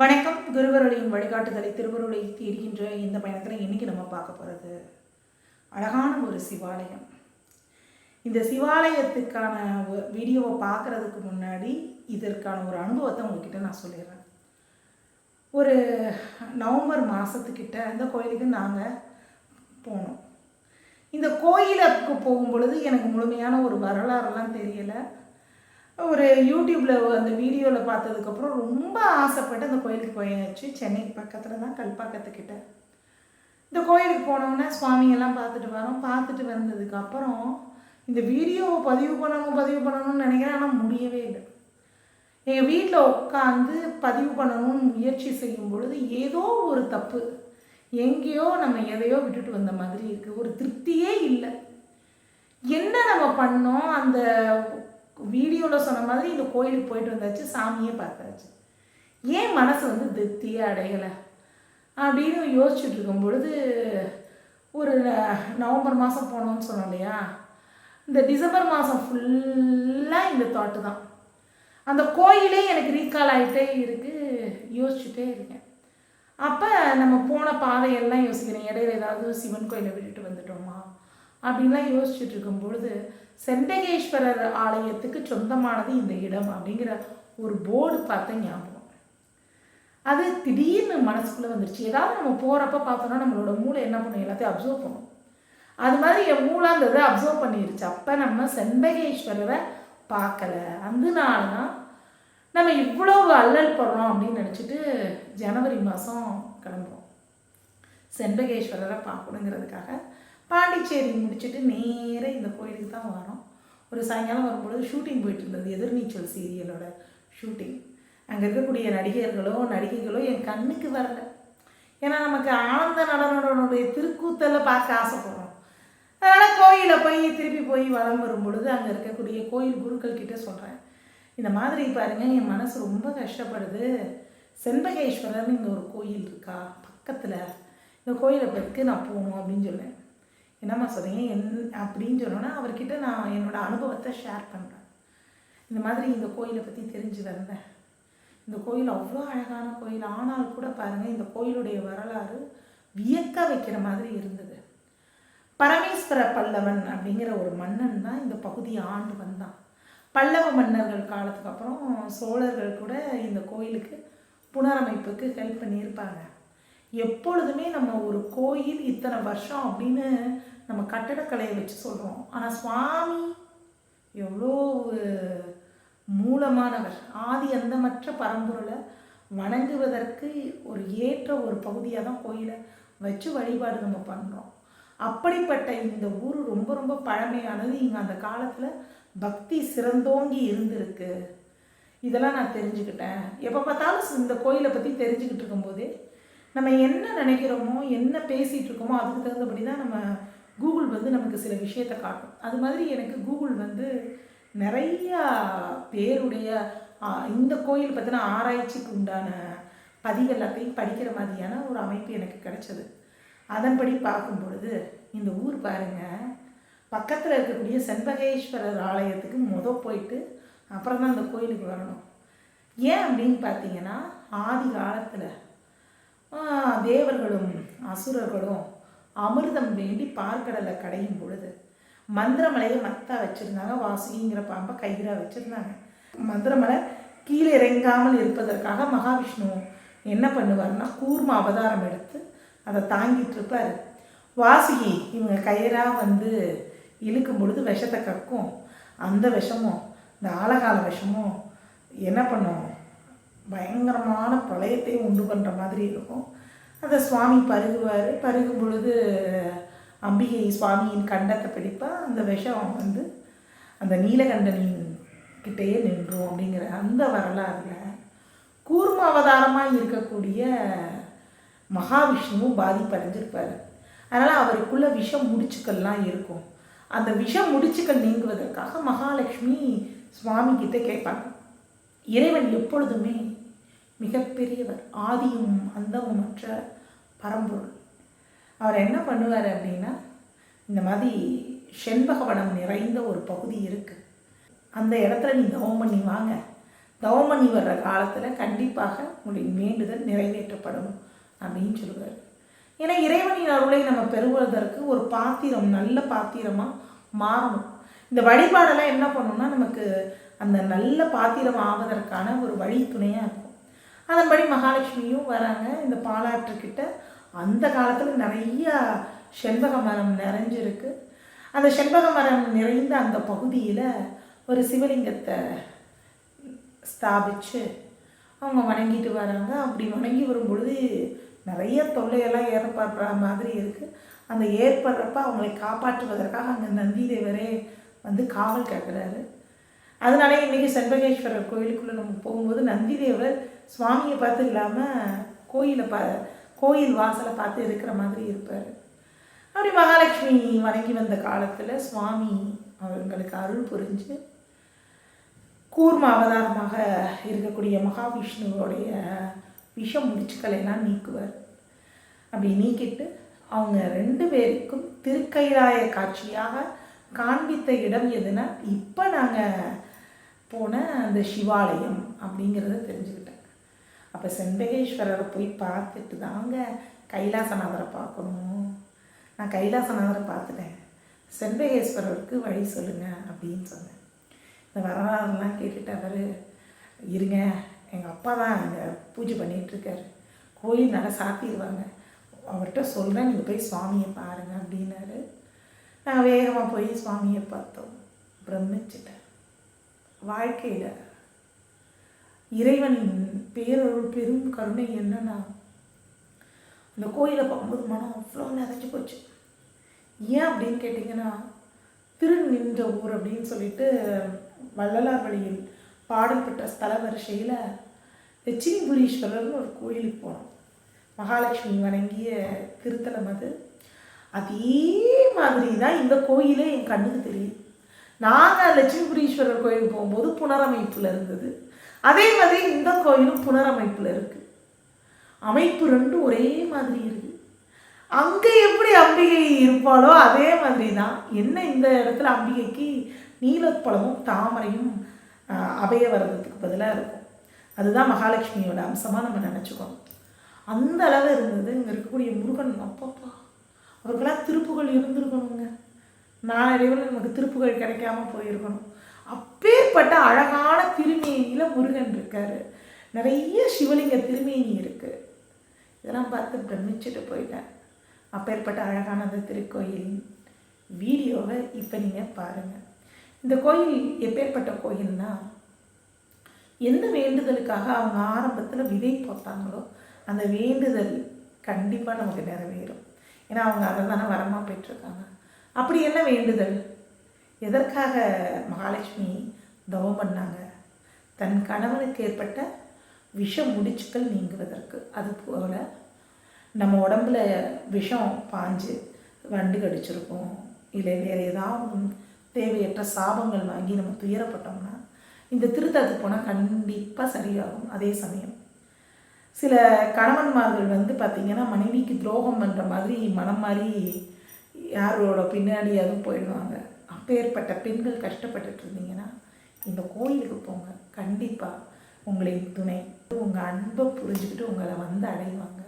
வணக்கம். குருவருளின் வழிகாட்டுதலை திருவருளை தீர்கின்ற இந்த பயணத்தில் இன்னைக்கு நம்ம பார்க்க போகிறது அழகான ஒரு சிவாலயம். இந்த சிவாலயத்துக்கான வீடியோவை பார்க்குறதுக்கு முன்னாடி இதற்கான ஒரு அனுபவத்தை உங்ககிட்ட நான் சொல்லிடுறேன். ஒரு நவம்பர் மாதத்துக்கிட்ட இந்த கோயிலுக்கு நாங்கள் போனோம். இந்த கோயிலுக்கு போகும் பொழுது எனக்கு முழுமையான ஒரு வரலாறுலாம் தெரியலை. ஒரு யூடியூப்பில் அந்த வீடியோவில் பார்த்ததுக்கப்புறம் ரொம்ப ஆசைப்பட்டு அந்த கோயிலுக்கு போயாச்சு. சென்னைக்கு பக்கத்தில் தான் கல்பாக்கத்துக்கிட்ட. இந்த கோயிலுக்கு போனோம்னா சுவாமியெல்லாம் பார்த்துட்டு வரோம். பார்த்துட்டு வந்ததுக்கப்புறம் இந்த வீடியோவை பதிவு பண்ணணும் பதிவு பண்ணணும்னு நினைக்கிறேன். ஆனால் முடியவே இல்லை. எங்கள் வீட்டில் உட்காந்து பதிவு பண்ணணும்னு முயற்சி செய்யும் பொழுது ஏதோ ஒரு தப்பு எங்கேயோ நம்ம எதையோ விட்டுட்டு வந்த மாதிரி இருக்குது ஒரு திருப்தியே இல்லை. என்ன நம்ம பண்ணோம்? அந்த வீடியோவில் சொன்ன மாதிரி இந்த கோயிலுக்கு போயிட்டு வந்தாச்சு சாமியே பார்த்தாச்சு. ஏன் மனசு வந்து திருப்தியே அடையலை? அப்படின்னு யோசிச்சுட்டு இருக்கும் பொழுது ஒரு நவம்பர் மாதம் போனோம்னு சொன்னோம் இல்லையா? இந்த டிசம்பர் மாதம் ஃபுல்லாக இந்த தாட்டு தான். அந்த கோயிலே எனக்கு ரீகால் ஆகிட்டே இருக்குது யோசிச்சுட்டே இருக்கேன். அப்போ நம்ம போன பாதையெல்லாம் யோசிக்கிறேன். இடையில ஏதாவது சிவன் கோயிலை விட்டுட்டு வந்துட்டோமா? அப்படின்லாம் யோசிச்சுட்டு இருக்கும் பொழுது செண்டகேஸ்வரர் ஆலயத்துக்கு சொந்தமானது இந்த இடம் அப்படிங்கிற ஒரு போர்டு பார்த்த ஞாபகம். அது திடீர்னு மனசுக்குள்ளே வந்துருச்சு. ஏதாவது நம்ம போகிறப்ப பார்த்தோன்னா நம்மளோட மூளை என்ன பண்ணும்? எல்லாத்தையும் அப்சர்வ் பண்ணும். அது மாதிரி என் மூளை அந்த இதை அப்சர்வ் பண்ணிருச்சு. அப்போ நம்ம செண்பகேஸ்வரரை பார்க்கல. அதனால தான் நம்ம இவ்வளவு அல்லல் படுறோம் அப்படின்னு நினச்சிட்டு ஜனவரி மாதம் கிளம்புறோம். செண்பகேஸ்வரரை பார்க்கணுங்கிறதுக்காக பாண்டிச்சேரி முடிச்சுட்டு நேராக இந்த கோயிலுக்கு தான் வரோம் ஒரு சாயங்காலம் வரும்பொழுது ஷூட்டிங் போயிட்டு இருந்தது எதிர்நீச்சல் சீரியலோட ஷூட்டிங் அங்கே இருக்கக்கூடிய நடிகர்களோ நடிகைகளோ என் கண்ணுக்கு வரல. ஏன்னா நமக்கு ஆனந்த நடனனுடைய திருக்கூத்தலை பார்க்க ஆசைப்படுறோம் அதனால் கோயிலை போய் திருப்பி போய் வளம் வரும் பொழுது அங்கே இருக்கக்கூடிய கோயில் குருக்கள் கிட்டே சொல்கிறேன் இந்த மாதிரி பாருங்கள் என் மனசு ரொம்ப கஷ்டப்படுது. செண்பகேஸ்வரர்னு இங்கே ஒரு கோயில் இருக்கா பக்கத்தில். இந்த கோயிலை பற்றி நான் போகணும் அப்படின்னு சொன்னேன். என்னம்மா சொல்கிறீங்க என் அப்படின்னு சொன்னோன்னா அவர்கிட்ட நான் என்னோட அனுபவத்தை ஷேர் பண்ணுறேன் இந்த மாதிரி இந்த கோயிலை பற்றி தெரிஞ்சு வந்தேன். இந்த கோயில் அவ்வளோ அழகான கோயில். ஆனால் கூட பாருங்கள் இந்த கோயிலுடைய வரலாறு வியக்க வைக்கிற மாதிரி இருந்தது. பரமேஸ்வர பல்லவன் அப்படிங்கிற ஒரு மன்னன் தான் இந்த பகுதியை ஆண்டு வந்தான். பல்லவ மன்னர்கள் காலத்துக்கு அப்புறம் சோழர்கள் கூட இந்த கோயிலுக்கு புனரமைப்புக்கு ஹெல்ப் பண்ணியிருப்பாங்க. எப்பொழுதுமே நம்ம ஒரு கோயில் இத்தனை வருஷம் அப்படின்னு நம்ம கட்டடக்கலையை வச்சு சொல்கிறோம் ஆனால் சுவாமி எவ்வளோ மூலமானவர். ஆதி அந்தமற்ற பரம்பொருளை வணங்குவதற்கு ஒரு ஏற்ற ஒரு பகுதியாக தான் கோயிலை வச்சு வழிபாடு நம்ம பண்ணுறோம் அப்படிப்பட்ட இந்த ஊர் ரொம்ப ரொம்ப பழமையானது. இங்கே அந்த காலத்தில் பக்தி சிறந்தோங்கி இருந்திருக்கு. இதெல்லாம் நான் தெரிஞ்சுக்கிட்டேன். எப்போ பார்த்தாலும் இந்த கோயிலை பற்றி தெரிஞ்சுக்கிட்டு இருக்கும்போதே நம்ம என்ன நினைக்கிறோமோ என்ன பேசிகிட்டு இருக்கோமோ அதுக்கு தகுந்தபடி தான் நம்ம கூகுள் வந்து நமக்கு சில விஷயத்தை காட்டும். அது மாதிரி எனக்கு கூகுள் வந்து நிறையா பேருடைய இந்த கோயில் பற்றின ஆராய்ச்சிக்கு உண்டான பதிவு எல்லாத்தையும் படிக்கிற மாதிரியான ஒரு அமைப்பு எனக்கு கிடைச்சது. அதன்படி பார்க்கும் பொழுது இந்த ஊர் பாருங்கள் பக்கத்தில் இருக்கக்கூடிய செண்பகேஸ்வரர் ஆலயத்துக்கு முத போயிட்டு அப்புறம் தான் அந்த கோயிலுக்கு வரணும். ஏன் அப்படின்னு பார்த்தீங்கன்னா ஆதி காலத்தில் தேவர்களும் அசுரர்களும் அமிர்தம் வேண்டி பார்க்கடலை கடையும் பொழுது மந்திரமலையை மத்தா வச்சுருந்தாங்க வாசுகிங்கிற பாம்பை கயிறாக வச்சுருந்தாங்க. மந்திரமலை கீழே இறங்காமல் இருப்பதற்காக மகாவிஷ்ணு என்ன பண்ணுவார்னா கூர்ம அவதாரம் எடுத்து அதை தாங்கிட்டு இருப்பார். வாசுகி இவங்க கயிறாக வந்து இழுக்கும் பொழுது விஷத்தை கக்கும். அந்த விஷமும் இந்த ஆழகால விஷமும் என்ன பண்ணும்? பயங்கரமான பிரளயத்தையும் உண்டு பண்ணுற மாதிரி இருக்கும். அதை சுவாமி பருகுவார் பருகும் பொழுது அம்பிகை சுவாமியின் கண்டத்தை பிடிப்பா அந்த விஷம் வந்து அந்த நீலகண்டனின் கிட்டேயே நின்றும் அப்படிங்கிற அந்த வரலாறில் கூர்ம அவதாரமாக இருக்கக்கூடிய மகாவிஷ்ணுவும் பாதிப்படைஞ்சிருப்பார். அதனால் அவருக்குள்ள விஷம் முடிச்சுக்கள்லாம் இருக்கும். அந்த விஷம் முடிச்சுக்கள் நீங்குவதற்காக மகாலட்சுமி சுவாமி கிட்ட கேட்பாங்க. இறைவன் எப்பொழுதுமே மிகப்பெரியவர் ஆதியும் அந்தமுமற்ற பரம்பொருள். அவர் என்ன பண்ணுவார் அப்படின்னா இந்த மாதிரி செண்பகவனம் நிறைந்த ஒரு பகுதி இருக்குது அந்த இடத்துல நீ தவம் பண்ணி வாங்க. தவம் பண்ணி வர்ற காலத்தில் கண்டிப்பாக உங்களுடைய வேண்டுதல் நிறைவேற்றப்படும் அப்படின்னு சொல்லுவார். ஏன்னா இறைவனின் அருளை நம்ம பெறுவதற்கு ஒரு பாத்திரம் நல்ல பாத்திரமாக மாறணும். இந்த வழிபாடெல்லாம் என்ன பண்ணணும்னா நமக்கு அந்த நல்ல பாத்திரம் ஆவதற்கான ஒரு வழி துணையாக இருக்கும். அதன்படி மகாலட்சுமியும் வராங்க. இந்த பாலாற்றுக்கிட்ட அந்த காலத்தில் நிறைய செண்பக மரம் நிறைஞ்சிருக்கு. அந்த செண்பக மரம் நிறைந்த அந்த பகுதியில் ஒரு சிவலிங்கத்தை ஸ்தாபித்து அவங்க வணங்கிட்டு வராங்க. அப்படி வணங்கி வரும்பொழுது நிறைய தொல்லையெல்லாம் ஏற்படுற மாதிரி இருக்குது அந்த ஏற்படுறப்ப அவங்களை காப்பாற்றுவதற்காக அங்கே நந்திதேவரே வந்து காவல் கேட்குறாரு அதனால இன்றைக்கி செண்பகேஸ்வரர் கோயிலுக்குள்ளே நம்ம போகும்போது நந்திதேவர் சுவாமியை பார்த்து இல்லாமல் கோயிலை பா கோயில் வாசலை பார்த்து இருக்கிற மாதிரி இருப்பார். அப்படி மகாலட்சுமி வணங்கி வந்த காலத்தில் சுவாமி அவங்களுக்கு அருள் புரிஞ்சு கூர்ம அவதாரமாக இருக்கக்கூடிய மகாவிஷ்ணுவோடைய விஷ முடிச்சுக்களையெல்லாம் நீக்குவார். அப்படி நீக்கிட்டு அவங்க ரெண்டு பேருக்கும் திருக்கைலாய காட்சியாக காண்பித்த இடம் எதுனா இப்போ நாங்கள் போன அந்த சிவாலயம் அப்படிங்கிறத தெரிஞ்சுக்கிட்டேன். அப்போ செண்பகேஸ்வரரை போய் பார்த்துட்டு தாங்க கைலாசநாதரை பார்க்கணும். நான் கைலாசநாதரை பார்த்துட்டேன். செண்பகேஸ்வரருக்கு வழி சொல்லுங்கள் அப்படின்னு சொன்னேன். இந்த வரலாறுலாம் கேட்டுட்டு அவர் இருங்க எங்கள் அப்பா தான் அங்கே பூஜை பண்ணிகிட்ருக்காரு கோயில் நல்லா சாத்திடுவாங்க. அவர்கிட்ட சொல்கிறேன் நீங்கள் போய் சுவாமியை பாருங்கள் அப்படின்னாரு. நான் வேகமாக போய் சுவாமியை பார்த்தோம். பிரமிச்சிட்டேன். வாழ்க்கையில் இறைவனின் பேரொருள் பெரும் கருணை என்னன்னா அந்த கோயிலை பார்க்கும்போது மனம் அவ்வளோ நிறைஞ்சு போச்சு. ஏன் அப்படின்னு கேட்டிங்கன்னா திரு நின்ற ஊர் அப்படின்னு சொல்லிட்டு வள்ளலார் வழியில் பாடல்பட்ட ஸ்தல வரிசையில் லட்சுமிபுரீஸ்வரர்னு ஒரு கோயிலுக்கு போனோம். மகாலட்சுமி வணங்கிய திருத்தலம் அது. அதே மாதிரி தான் இந்த கோயிலே என் கண்ணுக்கு தெரியும். நாங்கள் லட்சுமிபுரீஸ்வரர் கோயில் போகும்போது புனரமைப்பில் இருந்தது. அதே மாதிரி இந்த கோயிலும் புனரமைப்பில் இருக்குது அமைப்பு ரெண்டும் ஒரே மாதிரி இருக்குது அங்கே எப்படி அம்பிகை இருப்பாளோ அதே மாதிரி தான் என்ன இந்த இடத்துல அம்பிகைக்கு நீலப்பழமும் தாமரையும் அபய வர்றதுக்கு பதிலாக இருக்கும். அதுதான் மகாலட்சுமியோட அம்சமாக நம்ம நினச்சிக்கணும். அந்த அளவு இருந்தது. இங்கே இருக்கக்கூடிய முருகன் அப்பப்பா. அவருக்கெல்லாம் திருப்புகள் இருந்திருக்கணுங்க நாளடைவில் நமக்கு திருப்புகள் கிடைக்காம போயிருக்கணும். அப்பேற்பட்ட அழகான திருமேனியில் முருகன் இருக்கார். நிறைய சிவலிங்க திருமேனி இருக்குது இதெல்லாம் பார்த்து பிரமிச்சுட்டு போயிட்டேன். அப்பேற்பட்ட அழகான அந்த திருக்கோயிலின் வீடியோவை இப்போ நீங்கள் பாருங்கள் இந்த கோயில் எப்பேற்பட்ட கோயில்னா எந்த வேண்டுதலுக்காக அவங்க ஆரம்பத்தில் விதை போட்டாங்களோ அந்த வேண்டுதல் கண்டிப்பாக நமக்கு நிறைவேறும். ஏன்னா அவங்க அதை தானே வரமாக பெற்றிருக்காங்க. அப்படி என்ன வேண்டுதல்? எதற்காக மகாலட்சுமி தவம் பண்ணாங்க? தன் கணவனுக்கு ஏற்பட்ட விஷ முடிச்சுக்கள் நீங்குவதற்கு. அது போல் நம்ம உடம்புல விஷம் பாஞ்சு வண்டு கடிச்சிருக்கோம். இல்லை வேறு ஏதாவது தேவையற்ற சாபங்கள் வாங்கி நம்ம துயரப்பட்டோம்னா இந்த திருத்தலத்துக்கு போனால் கண்டிப்பாக சரியாகும். அதே சமயம் சில கணவன்மார்கள் வந்து பார்த்திங்கன்னா மனைவிக்கு துரோகம் பண்ணுற மாதிரி மனம் மாதிரி யாரோட பின்னாடியாவது போயிடுவாங்க. அப்பேற்பட்ட பெண்கள் கஷ்டப்பட்டுட்டு இருந்தீங்கன்னா இந்த கோயிலுக்கு போங்க. கண்டிப்பாக உங்களின் துணை. உங்கள் அன்பை புரிஞ்சுக்கிட்டு உங்களை வந்து அடைவாங்க.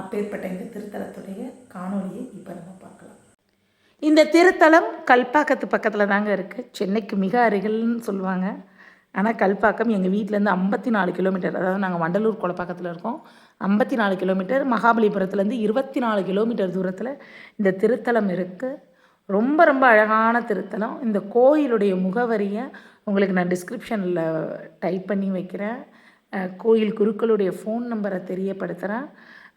அப்பேற்பட்ட இந்த திருத்தலத்துடைய காணொலியை இப்போ நம்ம பார்க்கலாம். இந்த திருத்தலம் கல்பாக்கத்து பக்கத்தில் தாங்க இருக்குது சென்னைக்கு மிக அருகில்னு சொல்லுவாங்க. ஆனால் கல்பாக்கம் எங்கள் வீட்டிலேருந்து ஐம்பத்தி நாலு கிலோமீட்டர் அதாவது நாங்கள் வண்டலூர் குளப்பாக்கத்தில் இருக்கோம். ஐம்பத்தி நாலு கிலோமீட்டர் மகாபலிபுரத்துலேருந்து இருபத்தி நாலு கிலோமீட்டர் தூரத்தில் இந்த திருத்தலம் இருக்குது ரொம்ப ரொம்ப அழகான திருத்தலம். இந்த கோயிலுடைய முகவரியை உங்களுக்கு நான் டிஸ்கிரிப்ஷனில் டைப் பண்ணி வைக்கிறேன். கோயில் குருக்களுடைய ஃபோன் நம்பரை தெரியப்படுத்துகிறேன்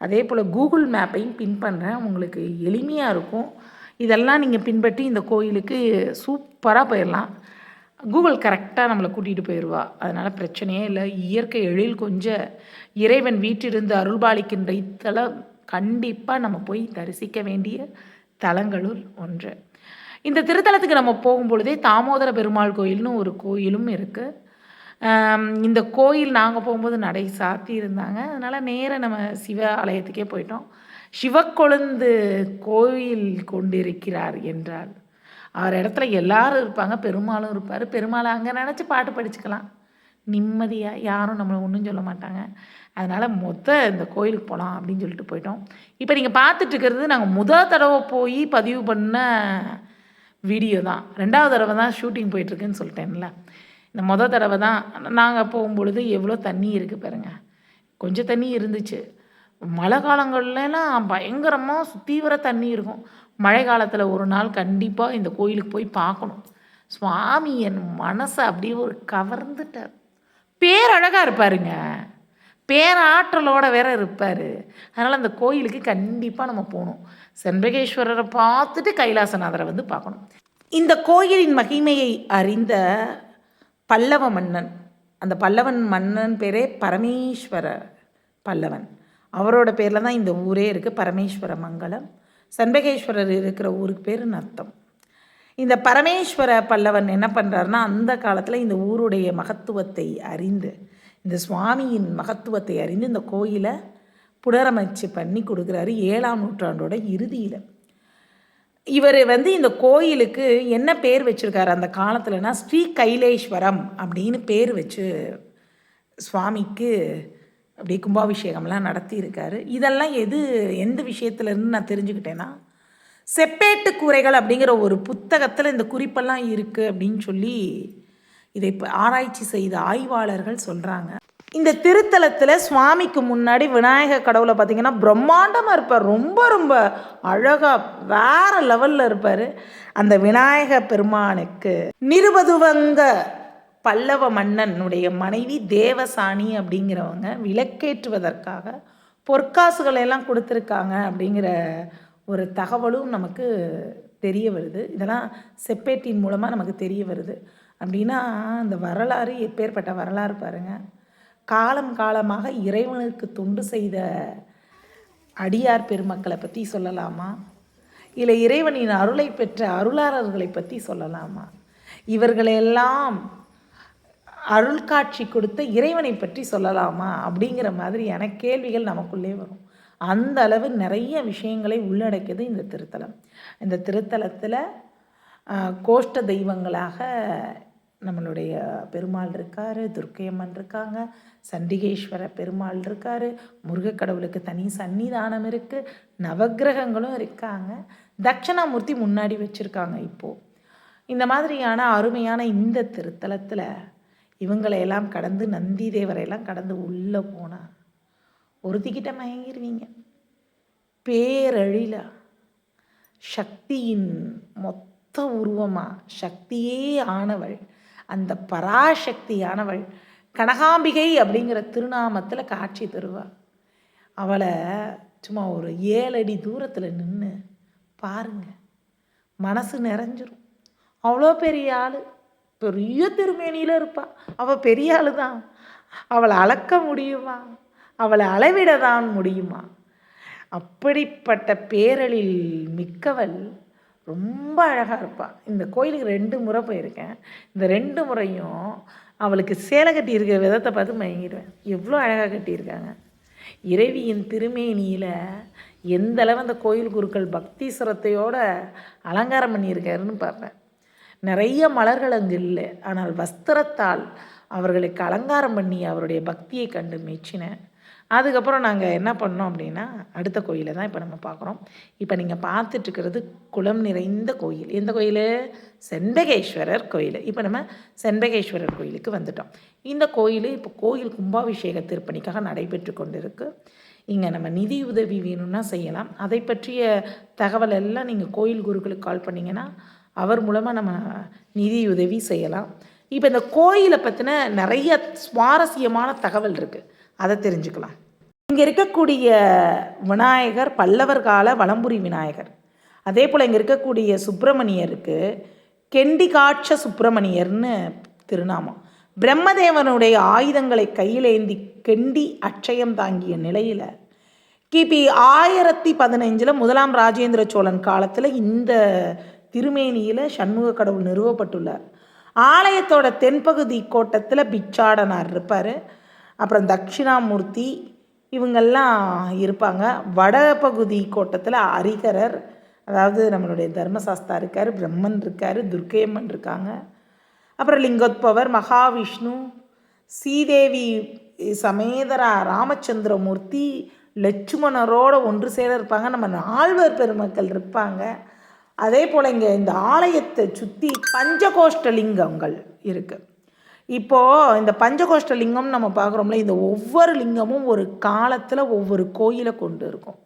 அதே போல் கூகுள் மேப்பையும் பின் பண்ணுறேன் உங்களுக்கு எளிமையாக இருக்கும். இதெல்லாம் நீங்கள் பின்பற்றி இந்த கோயிலுக்கு சூப்பராக போயிடலாம். கூகுள் கரெக்டாக நம்மளை கூட்டிகிட்டு போயிடுவா அதனால் பிரச்சனையே இல்லை. இயற்கை எழில் கொஞ்சம் இறைவன் வீட்டிலிருந்து அருள்பாலிக்கின்ற இத்தலம் கண்டிப்பாக நம்ம போய் தரிசிக்க வேண்டிய தலங்களுள் ஒன்று. இந்த திருத்தலத்துக்கு நம்ம போகும்பொழுதே தாமோதர பெருமாள் கோயில்னு ஒரு கோயிலும் இருக்குது இந்த கோயில் நாங்கள் போகும்போது நடை சாத்தி இருந்தாங்க. அதனால் நேராக நம்ம சிவ ஆலயத்துக்கே போயிட்டோம். சிவக்கொழுந்து கோயில் கொண்டிருக்கிறார் என்றார் அவர் இடத்துல எல்லாரும் இருப்பாங்க பெருமாளும் இருப்பார். பெருமாளை அங்கே நினச்சி பாட்டு படிச்சுக்கலாம். நிம்மதியாக யாரும் நம்மளை ஒன்றும் சொல்ல மாட்டாங்க. அதனால் மொத்த இந்த கோயிலுக்கு போகலாம் அப்படின்னு சொல்லிட்டு போயிட்டோம். இப்போ நீங்கள் பார்த்துட்ருக்கிறது நாங்கள் முதல் தடவை போய் பதிவு பண்ண வீடியோ தான். ரெண்டாவது தடவை தான் ஷூட்டிங் போயிட்டுருக்குன்னு சொல்லிட்டேன்ல. இந்த மொதல் தடவை தான் நாங்கள் போகும்பொழுது எவ்வளோ தண்ணி இருக்குது பாருங்கள் கொஞ்சம் தண்ணி இருந்துச்சு. மழை காலங்கள்லாம் பயங்கரமாக தீவிர தண்ணி இருக்கும். மழை காலத்தில் ஒரு நாள் கண்டிப்பாக இந்த கோயிலுக்கு போய் பார்க்கணும். சுவாமி என் மனசை அப்படியே ஒரு கவர்ந்துட்டார். பேரழகாக இருப்பாருங்க. பேராற்றலோட வேற இருப்பார். அதனால் அந்த கோயிலுக்கு கண்டிப்பாக நம்ம போகணும். செண்பகேஸ்வரரை பார்த்துட்டு கைலாசநாதரை வந்து பார்க்கணும். இந்த கோயிலின் மகிமையை அறிந்த பல்லவ மன்னன் அந்த பல்லவன் மன்னன் பேரே பரமேஸ்வர பல்லவன். அவரோட பேரில் தான் இந்த ஊரே இருக்குது பரமேஸ்வர மங்கலம் செண்பகேஸ்வரர் இருக்கிற ஊருக்கு பேர் நத்தம் இந்த பரமேஸ்வர பல்லவன் என்ன பண்ணுறாருன்னா அந்த காலத்தில் இந்த ஊருடைய மகத்துவத்தை அறிந்து இந்த சுவாமியின் மகத்துவத்தை அறிந்து இந்த கோயிலை புனரமைச்சு பண்ணி கொடுக்குறாரு ஏழாம் நூற்றாண்டோட இறுதியில். இவர் வந்து இந்த கோயிலுக்கு என்ன பேர் வச்சுருக்காரு? அந்த காலத்தில்னா ஸ்ரீ கைலேஸ்வரம் அப்படின்னு பேர் வச்சு சுவாமிக்கு அப்படி கும்பாபிஷேகம்லாம் நடத்தியிருக்காரு. இதெல்லாம் எது எந்த விஷயத்துலேருந்து நான் தெரிஞ்சுக்கிட்டேன்னா செப்பேட்டு கூரைகள் அப்படிங்கிற ஒரு புத்தகத்தில் இந்த குறிப்பெல்லாம் இருக்குது அப்படின்னு சொல்லி இதை இப்போ ஆராய்ச்சி செய்த ஆய்வாளர்கள் சொல்கிறாங்க இந்த திருத்தலத்தில் சுவாமிக்கு முன்னாடி விநாயக கடவுளை பார்த்தீங்கன்னா பிரம்மாண்டமாக இருப்பார். ரொம்ப ரொம்ப அழகாக வேறு லெவலில் இருப்பார். அந்த விநாயக பெருமானுக்கு. நிருபதுவங்க பல்லவ மன்னனுடைய மனைவி தேவசாணி அப்படிங்கிறவங்க விளக்கேற்றுவதற்காக பொற்காசுகளை எல்லாம் கொடுத்துருக்காங்க அப்படிங்கிற ஒரு தகவலும் நமக்கு தெரிய வருது. இதெல்லாம் செப்பேட்டின் மூலமாக நமக்கு தெரிய வருது. அப்படின்னா அந்த வரலாறு எப்பேற்பட்ட வரலாறு பாருங்கள் காலம் காலமாக இறைவனுக்கு தொண்டு செய்த அடியார் பெருமக்களை பற்றி சொல்லலாமா? இல்லை இறைவனின் அருளை பெற்ற அருளாளர்களை பற்றி சொல்லலாமா? இவர்களெல்லாம் அருள் காட்சி கொடுத்த இறைவனை பற்றி சொல்லலாமா அப்படிங்கிற மாதிரியான கேள்விகள் நமக்குள்ளே வரும். அந்த அளவு நிறைய விஷயங்களை உள்ளடக்கியது இந்த திருத்தலம். இந்த திருத்தலத்தில் கோஷ்ட தெய்வங்களாக நம்மளுடைய பெருமாள் இருக்கார் துர்க்கையம்மன் இருக்காங்க சண்டிகேஸ்வர பெருமாள் இருக்கார் முருகக்கடவுளுக்கு தனி சன்னிதானம் இருக்குது நவக்கிரகங்களும் இருக்காங்க. தட்சணாமூர்த்தி முன்னாடி வச்சுருக்காங்க இப்போது இந்த மாதிரியான அருமையான இந்த திருத்தலத்தில் இவங்களையெல்லாம் கடந்து நந்தி தேவரையெல்லாம் கடந்து உள்ளே போனால் ஒருத்திக்கிட்ட மயங்கிருவீங்க. பேரழில. சக்தியின் மொத்த உருவமாக சக்தியே ஆனவள். அந்த பராசக்தியானவள் கனகாம்பிகை அப்படிங்கிற திருநாமத்தில் காட்சி தருவாள் அவளை சும்மா ஒரு ஏழு அடி தூரத்தில் நின்று பாருங்க. மனசு நிறைஞ்சிரும். அவ்வளோ பெரிய ஆள். பெரிய திருமேனியில் இருப்பாள் அவள் பெரிய ஆள் தான் அவளை அளக்க முடியுமா? அவளை அளவிட தான் முடியுமா? அப்படிப்பட்ட பேரலில் மிக்கவள் ரொம்ப அழகாக இருப்பாள் இந்த கோயிலுக்கு ரெண்டு முறை போயிருக்கேன். இந்த ரெண்டு முறையும் அவளுக்கு சேலை கட்டியிருக்கிற விதத்தை பார்த்து மயங்கிடுவேன். எவ்வளோ அழகாக கட்டியிருக்காங்க. இறைவியின் திருமேனியில் எந்த அளவு அந்த கோயில் குருக்கள் பக்தி சிரத்தையோடு அலங்காரம் பண்ணியிருக்காருன்னு பார்ப்பேன். நிறைய மலர்கள் அங்கு இல்லை. ஆனால் வஸ்திரத்தால் அவர்களுக்கு அலங்காரம் பண்ணி அவருடைய பக்தியை கண்டு மெச்சினேன் அதுக்கப்புறம் நாங்கள் என்ன பண்ணோம் அப்படின்னா அடுத்த கோயிலை தான் இப்போ நம்ம பார்க்குறோம். இப்போ நீங்கள் பார்த்துட்ருக்கிறது குளம் நிறைந்த கோயில். எந்த கோயில்? செண்பகேஸ்வரர் கோயில். இப்போ நம்ம செண்பகேஸ்வரர் கோயிலுக்கு வந்துட்டோம். இந்த கோயில் இப்போ கோயில் கும்பாபிஷேக திருப்பணிக்காக நடைபெற்று கொண்டிருக்கு. இங்கே நம்ம நிதி உதவி வேணும்னா செய்யலாம். அதை பற்றிய தகவல் எல்லாம் நீங்கள் கோயில் குருக்களுக்கு கால் பண்ணிங்கன்னா அவர் மூலமாக நம்ம நிதி உதவி செய்யலாம். இப்போ இந்த கோயிலை பற்றின நிறைய சுவாரஸ்யமான தகவல் இருக்குது அதை தெரிஞ்சுக்கலாம். இங்கே இருக்கக்கூடிய விநாயகர் பல்லவர் கால வளம்புரி விநாயகர். அதே போல் இங்கே இருக்கக்கூடிய சுப்பிரமணியருக்கு கெண்டிகாட்ச சுப்பிரமணியர்னு திருநாமம். பிரம்மதேவனுடைய ஆயுதங்களை கையிலேந்தி கெண்டி அட்சயம் தாங்கிய நிலையில் கிபி ஆயிரத்தி பதினைஞ்சில் முதலாம் ராஜேந்திர சோழன் காலத்தில் இந்த திருமேனியில் சண்முக கடவுள் நிறுவப்பட்டுள்ளார். ஆலயத்தோட தென்பகுதி கோட்டத்தில் பிச்சாடனார் இருப்பார். அப்புறம் தட்சிணாமூர்த்தி இவங்கெல்லாம் இருப்பாங்க. வடபகுதி கோட்டத்தில் அரிகரர் அதாவது நம்மளுடைய தர்மசாஸ்தா இருக்கார் பிரம்மன் இருக்கார் துர்க்கையம்மன் இருக்காங்க. அப்புறம் லிங்கோத்பவர் மகாவிஷ்ணு சீதேவி சமேதரா ராமச்சந்திரமூர்த்தி லட்சுமணரோட ஒன்று சேர இருப்பாங்க. நம்ம நால்வர் பெருமக்கள் இருப்பாங்க. அதே போல் இங்கே இந்த ஆலயத்தை சுற்றி பஞ்சகோஷ்டலிங்கங்கள் இருக்குது இப்போது இந்த பஞ்சகோஷ்ட லிங்கம் நம்ம பார்க்குறோம்ல இந்த ஒவ்வொரு லிங்கமும் ஒரு காலத்தில் ஒவ்வொரு கோயிலை கொண்டு இருக்கும்.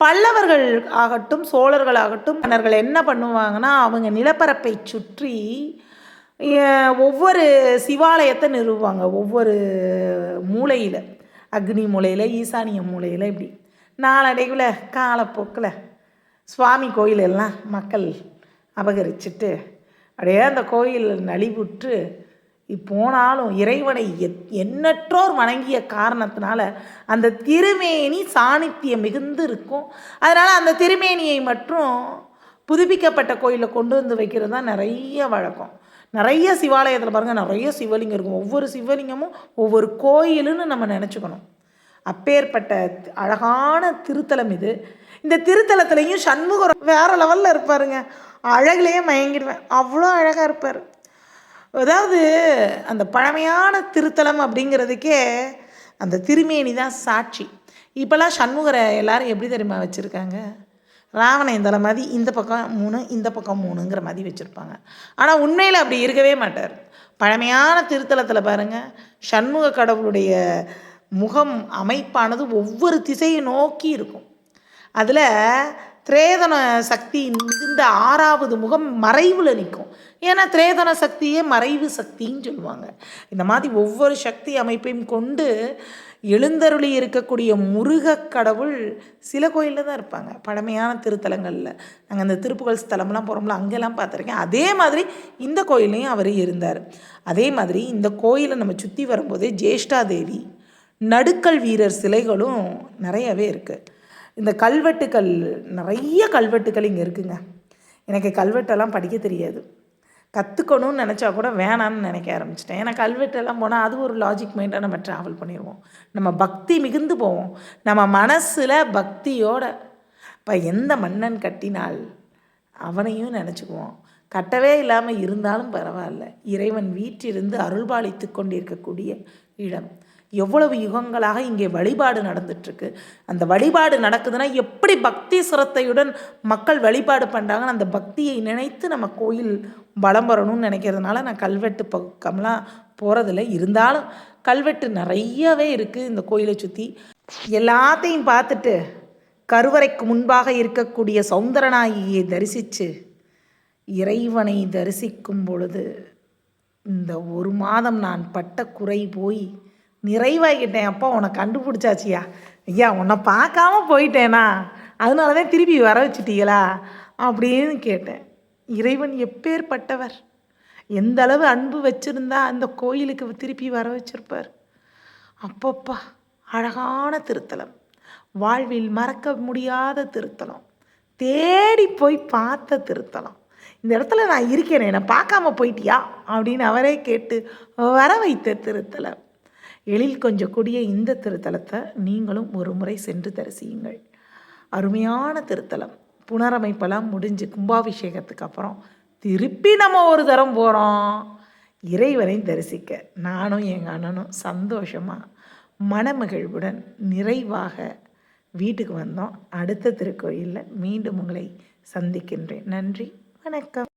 பல்லவர்கள் ஆகட்டும் சோழர்கள் ஆகட்டும் மன்னர்கள் என்ன பண்ணுவாங்கன்னா அவங்க நிலப்பரப்பை சுற்றி ஒவ்வொரு சிவாலயத்தை நிறுவுவாங்க ஒவ்வொரு மூலையில். அக்னி மூலையில் ஈசானிய மூலையில் இப்படி. நாளடைவில் காலப்போக்கில் சுவாமி கோயில் எல்லாம் மக்கள் அபகரிச்சுட்டு அப்படியே அந்த கோயில் நலிவுற்று போனாலும் இறைவனை எத் எண்ணற்றோர் வணங்கிய காரணத்தினால அந்த திருமேனி சாணித்தியம் மிகுந்து இருக்கும். அதனால் அந்த திருமேனியை மட்டும் புதுப்பிக்கப்பட்ட கோயிலில் கொண்டு வந்து வைக்கிறது தான் நிறைய வழக்கம். நிறைய சிவாலயத்தில் பாருங்கள் நிறைய சிவலிங்கம் இருக்கும். ஒவ்வொரு சிவலிங்கமும் ஒவ்வொரு கோயிலுன்னு நம்ம நினச்சிக்கணும். அப்பேற்பட்ட அழகான திருத்தலம் இது. இந்த திருத்தலத்துலேயும் சண்முகம் வேற லெவலில் இருப்பாருங்க. அழகுலேயே மயங்கிடுவேன். அவ்வளோ அழகாக இருப்பார். அதாவது அந்த பழமையான திருத்தலம் அப்படிங்கிறதுக்கே அந்த திருமேனி தான் சாட்சி. இப்போல்லாம் சண்முகரை எல்லாரும் எப்படி தெரியுமா வச்சுருக்காங்க? ராவணேந்தலை மாதிரி இந்த பக்கம் மூணு இந்த பக்கம் மூணுங்கிற மாதிரி வச்சுருப்பாங்க. ஆனால் உண்மையில் அப்படி இருக்கவே மாட்டார். பழமையான திருத்தலத்தில் பாருங்கள் சண்முக கடவுளுடைய முகம் அமைப்பானது ஒவ்வொரு திசையை நோக்கி இருக்கும். அதில் திரேதன சக்தி மிகுந்த ஆறாவது முகம் மறைவில் நிற்கும் ஏன்னா திரேதன சக்தியே மறைவு சக்தின்னு சொல்லுவாங்க. இந்த மாதிரி ஒவ்வொரு சக்தி அமைப்பையும் கொண்டு எழுந்தருளி இருக்கக்கூடிய முருகக் கடவுள் சில கோயிலில் தான் இருப்பாங்க. பழமையான திருத்தலங்களில். நாங்கள் அந்த திருப்புகழ் ஸ்தலம்லாம் போகிறோம்ல அங்கெல்லாம் பார்த்துருக்கேன். அதே மாதிரி இந்த கோயில்லையும் அவர் இருந்தார். அதே மாதிரி இந்த கோயிலை நம்ம சுற்றி வரும்போதே ஜேஷ்டா தேவி நடுக்கல் வீரர் சிலைகளும் நிறையவே இருக்குது இந்த கல்வெட்டுக்கள் நிறைய கல்வெட்டுக்கள் இங்கே இருக்குங்க. எனக்கு கல்வெட்டெல்லாம் படிக்க தெரியாது. கற்றுக்கணும்னு நினச்சா கூட வேணான்னு நினைக்க ஆரம்பிச்சிட்டேன். ஏன்னா கல்வெட்டெல்லாம் போனால் அது ஒரு லாஜிக் மைண்டாக நம்ம ட்ராவல் பண்ணிடுவோம் நம்ம பக்தி மிகுந்து போவோம். நம்ம மனசில் பக்தியோட இப்போ எந்த மன்னன் கட்டினால் அவனையும் நினச்சிக்குவோம். கட்டவே இல்லாமல் இருந்தாலும் பரவாயில்ல. இறைவன் வீட்டிலிருந்து அருள்பாலித்து கொண்டிருக்கக்கூடிய இடம். எவ்வளவு யுகங்களாக இங்கே வழிபாடு நடந்துட்டுருக்கு. அந்த வழிபாடு நடக்குதுன்னா எப்படி பக்தி சிரத்தையுடன் மக்கள் வழிபாடு பண்ணுறாங்கன்னு அந்த பக்தியை நினைத்து நம்ம கோயில் வலம் வரணும்னு நினைக்கிறதுனால நான் கல்வெட்டு பக்கம்லாம் போகிறதில்ல இருந்தாலும் கல்வெட்டு நிறையவே இருக்குது இந்த கோயிலை சுற்றி எல்லாத்தையும் பார்த்துட்டு கருவறைக்கு முன்பாக இருக்கக்கூடிய சௌந்தரநாயகியை தரிசித்து இறைவனை தரிசிக்கும் பொழுது இந்த ஒரு மாதம் நான் பட்ட குறை போய் நிறைவாகிட்டேன். அப்பா உன்னை கண்டுபிடிச்சாச்சியா? ஐயா உன்னை பார்க்காம போயிட்டேனா? அதனால தான் திருப்பி வர வச்சிட்டீங்களா? அப்படின்னு கேட்டேன். இறைவன் எப்பேற்பட்டவர்? எந்த அளவு அன்பு வச்சுருந்தா அந்த கோயிலுக்கு திருப்பி வர வச்சிருப்பார்? அப்பப்பா அழகான திருத்தலம். வாழ்வில் மறக்க முடியாத திருத்தலம். தேடி போய் பார்த்த திருத்தலம். இந்த இடத்துல நான் இருக்கேனே என்னை பார்க்காம போயிட்டியா? அப்படின்னு அவரே கேட்டு வர வைத்த திருத்தலம். எழில் கொஞ்சம் கூடிய இந்த திருத்தலத்தை நீங்களும் ஒரு முறை சென்று தரிசியுங்கள். அருமையான திருத்தலம். புனரமைப்பெல்லாம் முடிஞ்சு கும்பாபிஷேகத்துக்கு அப்புறம் திருப்பி நம்ம ஒரு தரம் போகிறோம் இறைவனை தரிசிக்க நானும் எங்கள் அண்ணனும் சந்தோஷமாக மனமகிழ்வுடன் நிறைவாக வீட்டுக்கு வந்தோம். அடுத்த திருக்கோயிலில் மீண்டும் உங்களை சந்திக்கின்றேன். நன்றி. வணக்கம்.